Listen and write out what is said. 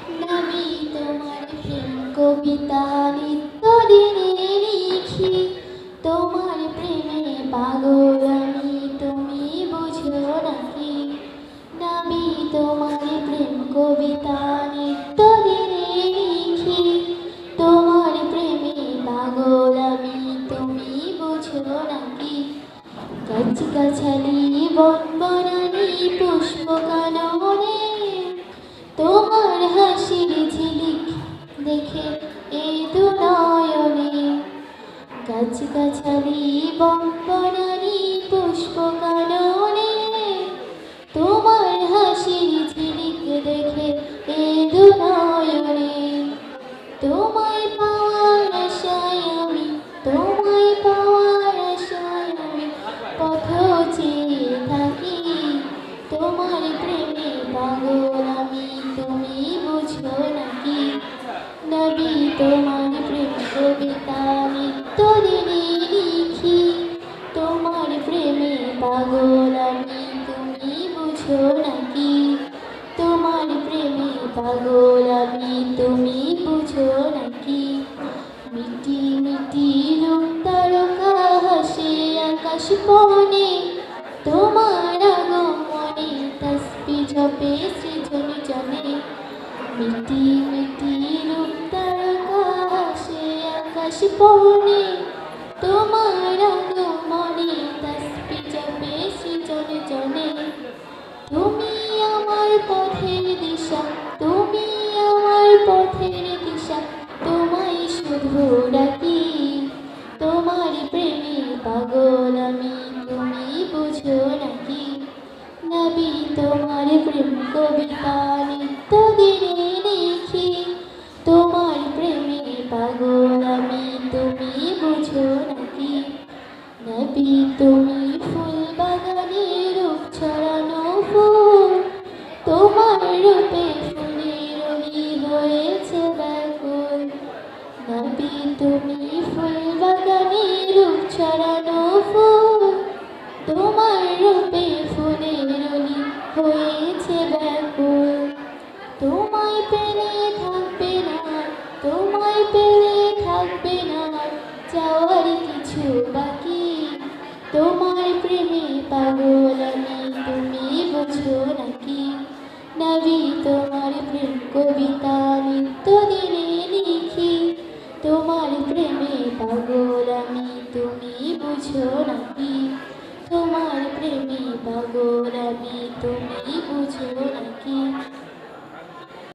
নবী তোমার প্রেম কবিতা নিত্যদিনে লিখি। তোমার প্রেমে পাগল আমি, তুমি বুঝো নাকি? নবী তোমার প্রেম কবিতা নিত্যদিনে লিখি। তোমার প্রেমে পাগল আমি, তুমি বুঝো নাকি? গাছ গাছালি বন বনানি পুষ্প কাননে হাসির ঝিলিক দেখে এ দু নয়নে গাছ গাছালি বম্পনারি বনানি নবী তোমার প্রেম কবিতা নিত্যদিনে লিখি, তোমার প্রেমে পাগল আমি, তুমি বুঝো নাকি? তোমার প্রেমে পাগল আমি, তুমি বুঝো নাকি? মিটি মিটি রূপ তারকা হাসে আকাশ পনে তোমার আগমনে তসবি জপে সৃজন জনে। মিটি মিটি পনে তোমার আগমনে তসবি জপে সৃজন জনে। তুমি আমার পথের দিশা, তুমি আমার পথের দিশা, তোমায় শুধু ডাকি। তোমার প্রেমে পাগল আমি, তুমি বুঝো নাকি? নবী তোমার প্রেম কবিতা নিত্যদিনে লিখি তুমি ফুল বাগানে রূপ ছড়ানো ফুল, তোমার রূপে ফুলের রনি হয়েছে ব্যাকুল। তোমায় পেরে থাকবে না, তোমায় পেলে থাকবে না, চাওয়ার কিছু বাকি। তোমার প্রেমে পাগল আমি, তুমি বোঝো নাকি? নাবি তোমার প্রেম কবিতা আমি প্রেমে পাগল আমি তুমি বুঝো নাকি? তোমার প্রেমে পাগল আমি তুমি বুঝো